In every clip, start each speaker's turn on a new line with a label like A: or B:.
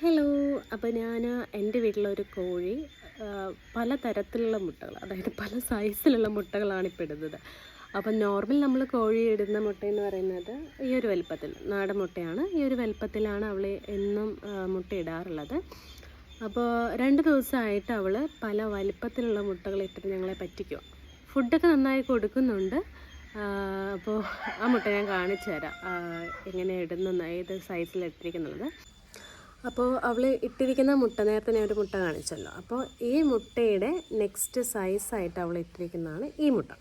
A: Hello അപ്പോൾ ഞാൻ എന്റെ വീട്ടിലൊരു കോഴി പല തരത്തിലുള്ള മുട്ടകൾ അതായത് പല സൈസിലുള്ള മുട്ടകളാണ് ഇപ്പോൾ ഇടുന്നത്. അപ്പം നോർമൽ നമ്മൾ കോഴി ഇടുന്ന മുട്ടയെന്ന് പറയുന്നത് ഈ ഒരു വലിപ്പത്തിൽ നാടൻ മുട്ടയാണ്. ഈ ഒരു വലിപ്പത്തിലാണ് അവൾ എന്നും മുട്ട ഇടാറുള്ളത്. അപ്പോൾ രണ്ട് ദിവസമായിട്ട് അവൾ പല വലിപ്പത്തിലുള്ള മുട്ടകൾ ഇട്ടിട്ട് ഞങ്ങളെ പറ്റിക്കും ഫുഡൊക്കെ നന്നായി കൊടുക്കുന്നുണ്ട്. അപ്പോൾ ആ മുട്ട ഞാൻ കാണിച്ചു തരാം. എങ്ങനെ ഇടുന്ന ഏത് സൈസിൽ അപ്പോൾ അവൾ ഇട്ടിരിക്കുന്ന മുട്ട നേരത്തെ ഞാൻ ഒരു മുട്ട കാണിച്ചല്ലോ. അപ്പോൾ ഈ മുട്ടയുടെ നെക്സ്റ്റ് സൈസായിട്ട് അവൾ ഇട്ടിരിക്കുന്നതാണ് ഈ മുട്ട.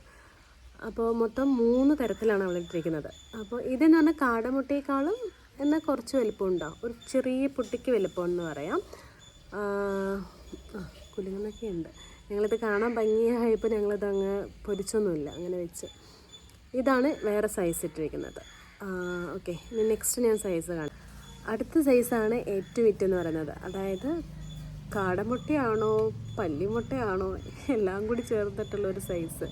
A: അപ്പോൾ മൊത്തം മൂന്ന് തരത്തിലാണ് അവൾ ഇട്ടിരിക്കുന്നത്. അപ്പോൾ ഇതെന്ന് പറഞ്ഞാൽ കാടമുട്ടയേക്കാളും എന്നാൽ കുറച്ച് വലിപ്പം ഉണ്ടാവും ഒരു ചെറിയ പുട്ടിക്ക് വലിപ്പം എന്ന് പറയാം. കുലുങ്ങുന്നൊക്കെ ഉണ്ട്. ഞങ്ങളിത് കാണാൻ ഭംഗിയായപ്പോൾ ഞങ്ങളിത് അങ്ങ് പൊരിച്ചൊന്നുമില്ല അങ്ങനെ വെച്ച്. ഇതാണ് വേറെ സൈസ് ഇട്ടിരിക്കുന്നത്. ഓക്കെ ഇനി നെക്സ്റ്റ് ഞാൻ സൈസ് കാണാം അടുത്ത സൈസാണ് ഏറ്റവും വിറ്റ് എന്ന് പറയുന്നത്. അതായത് കാടമുട്ടയാണോ പല്ലിമുട്ടയാണോ എല്ലാം കൂടി ചേർത്തിട്ടുള്ള ഒരു സൈസ്.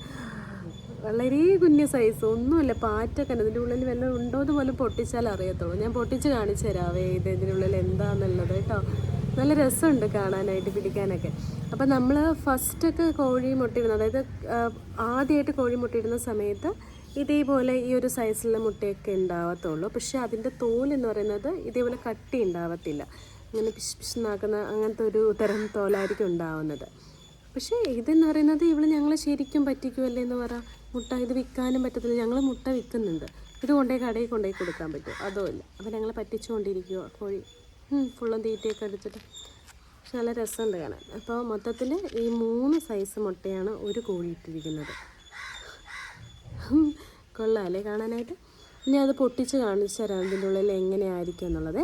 A: വളരെ കുഞ്ഞു സൈസ്. ഒന്നുമല്ല പാറ്റൊക്കെ ഇതിന്റെ ഉള്ളിൽ വല്ലതും ഉണ്ടോ എന്ന് പോലും പൊട്ടിച്ചാൽ അറിയത്തുള്ളൂ. ഞാൻ പൊട്ടിച്ച് കാണിച്ചു തരാവേ ഇത് ഇതിനുള്ളിൽ എന്താണെന്നുള്ളത് കേട്ടോ. നല്ല രസമുണ്ട് കാണാനായിട്ട് പിടിക്കാനൊക്കെ. അപ്പം നമ്മൾ ഫസ്റ്റൊക്കെ കോഴി മുട്ടയിടുന്നത് അതായത് ആദ്യമായിട്ട് കോഴി മുട്ടയിടുന്ന സമയത്ത് ഇതേപോലെ ഈ ഒരു സൈസിലുള്ള മുട്ടയൊക്കെ ഉണ്ടാവത്തുള്ളൂ. പക്ഷേ അതിന്റെ തോൽ എന്ന് പറയുന്നത് ഇതേപോലെ കട്ടി ഉണ്ടാവത്തില്ല. ഇങ്ങനെ പിശ് പിശുന്നാക്കുന്ന അങ്ങനത്തെ ഒരു തരം തോലായിരിക്കും ഉണ്ടാവുന്നത്. പക്ഷേ ഇതെന്ന് പറയുന്നത് ഇവൾ ഞങ്ങളെ ശരിക്കും പറ്റിക്കുമല്ലേ എന്ന് പറ. മുട്ട ഇത് വിൽക്കാനും പറ്റത്തില്ല. ഞങ്ങൾ മുട്ട വിൽക്കുന്നുണ്ട്. ഇത് കൊണ്ടുപോയി കടയിൽ കൊണ്ടുപോയി കൊടുക്കാൻ പറ്റുമോ? അതോ ഇല്ല. അപ്പോൾ ഞങ്ങൾ പറ്റിച്ചുകൊണ്ടിരിക്കുക കോഴി. ഫുള്ളും തീറ്റയൊക്കെ അടിച്ചിട്ട് പക്ഷെ നല്ല രസമുണ്ട് കാണാൻ. അപ്പോൾ മൊത്തത്തിൽ ഈ മൂന്ന് സൈസ് മുട്ടയാണ് ഒരു കോഴി ഇട്ടിരിക്കുന്നത്. കൊള്ളാമല്ലേ കാണാനായിട്ട്? ഇനി അത് പൊട്ടിച്ച് കാണിച്ചു തരാം ഇതിന്റെ ഉള്ളിൽ എങ്ങനെയായിരിക്കും എന്നുള്ളത്.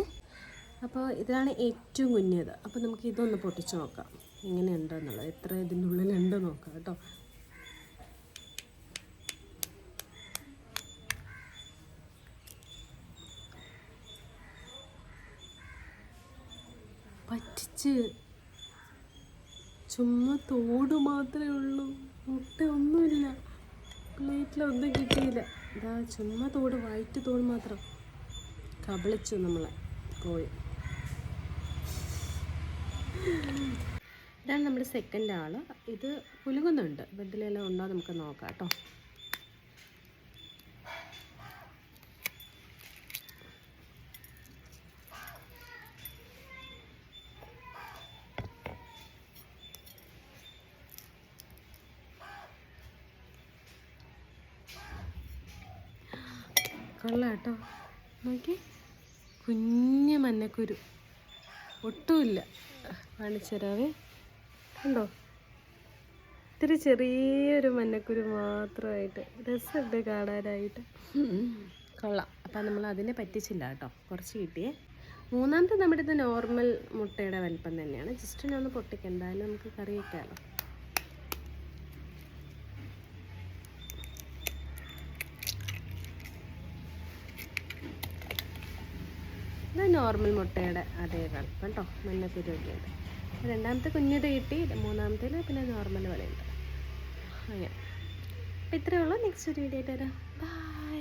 A: അപ്പോൾ ഇതാണ് ഏറ്റവും കുഞ്ഞത്. അപ്പോൾ നമുക്ക് ഇതൊന്ന് പൊട്ടിച്ച് നോക്കാം. എങ്ങനെയുണ്ട് എന്നുള്ളത്. എത്ര ഇതിന്റെ ഉള്ളിലുണ്ട് നോക്കാം കേട്ടോ. പറ്റിച്ച് ചുമ്മാ തോട് മാത്രമേ ഉള്ളൂ. മുട്ട ഒന്നുമില്ല. പ്ലേറ്റിലൊന്നും കിട്ടിയില്ല. ഇതാ ചുമ്മാ തോട് വൈറ്റ് തോട് മാത്രം. കബളിച്ചു നമ്മളെ കോഴി. ഇതാണ് നമ്മുടെ സെക്കൻഡ് ആൾ. ഇത് കുലുങ്ങുന്നുണ്ട് ബെഡിലെല്ലാം ഉണ്ടോ? നമുക്ക് നോക്കാം കേട്ടോ. കൊള്ളാം കേട്ടോ നോക്കി. കുഞ്ഞ് മഞ്ഞക്കുരു. ഒട്ടുമില്ല. കാണിച്ചു തരാവേ കണ്ടോ? ഇത്തിരി ചെറിയൊരു മഞ്ഞക്കുരു മാത്രമായിട്ട്. രസമുണ്ട് കാണാനായിട്ട്. കൊള്ളാം. അപ്പം നമ്മൾ അതിനെ പറ്റിച്ചില്ല കേട്ടോ. കുറച്ച് കിട്ടിയേ. മൂന്നാമത്തെ നമ്മുടെ ഇത് നോർമൽ മുട്ടയുടെ വലിപ്പം തന്നെയാണ്. ജസ്റ്റ് ഒന്ന് പൊട്ടിക്കാം. എന്തായാലും നമുക്ക് കറി വയ്ക്കാമല്ലോ ഇത് നോർമൽ മുട്ടയുടെ അതേ വലിപ്പം കേട്ടോ മഞ്ഞക്കുരുവൊക്കെ ഉണ്ട് രണ്ടാമത്തെ കുഞ്ഞത് കിട്ടി മൂന്നാമത്തേൽ പിന്നെ നോർമൽ പോലെ ഉണ്ട് അങ്ങനെ. അപ്പം ഇത്രയേ ഉള്ളൂ. നെക്സ്റ്റ് ഒരു വീഡിയോ ആയിട്ട് വരാം. ബൈ